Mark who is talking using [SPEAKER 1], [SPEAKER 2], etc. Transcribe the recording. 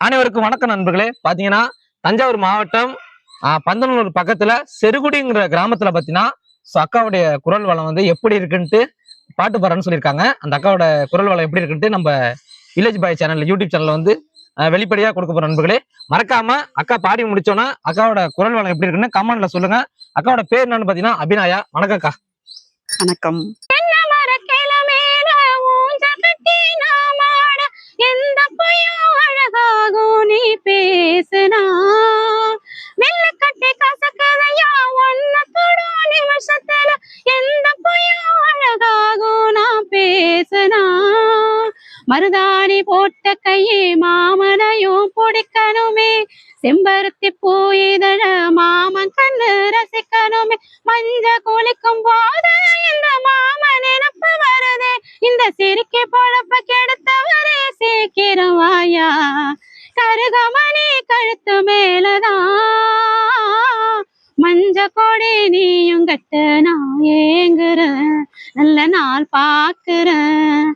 [SPEAKER 1] அனைவருக்கும் வணக்கம் நண்பர்களே. பார்த்தீங்கன்னா தஞ்சாவூர் மாவட்டம் பந்தனூர் பக்கத்தில் செருகுடிங்கிற கிராமத்தில் பார்த்தீங்கன்னா ஸோ அக்காவுடைய குரல் வளம் வந்து எப்படி இருக்குன்ட்டு பாட்டு பாடுறேன்னு சொல்லியிருக்காங்க. அந்த அக்காவோட குரல் வளம் எப்படி இருக்குன்ட்டு நம்ம வில்லேஜ் பாய் சேனல் யூடியூப் சேனலில் வந்து வெளிப்படையாக கொடுக்க போகிற நண்பர்களே. மறக்காம அக்கா பாடி முடிச்சோன்னா அக்காவோட குரல் வளம் எப்படி இருக்குன்னு கமெண்ட்ல சொல்லுங்க. அக்காவோட பேர் என்னன்னு பார்த்தீங்கன்னா அபிநாயா. வணக்கம் அக்கா.
[SPEAKER 2] வணக்கம்.
[SPEAKER 3] மருதாணி போட்ட கையே மாமனையும் பிடிக்கணுமே. செம்பருத்தி பூ இதழ மாமன் கண்ணு ரசிக்கணுமே. மஞ்ச குளிக்கும் போது இந்த மாமன் நினப்பு வருதே. இந்த சிரிக்கி பொழப்ப கெடுத்தவரே சீக்கிரம் வாயா. கருகமணி கழுத்து மேலதான் மஞ்ச கொடி நீயும் கட்ட நான் ஏங்குற நல்ல நாள் பாக்குறேன்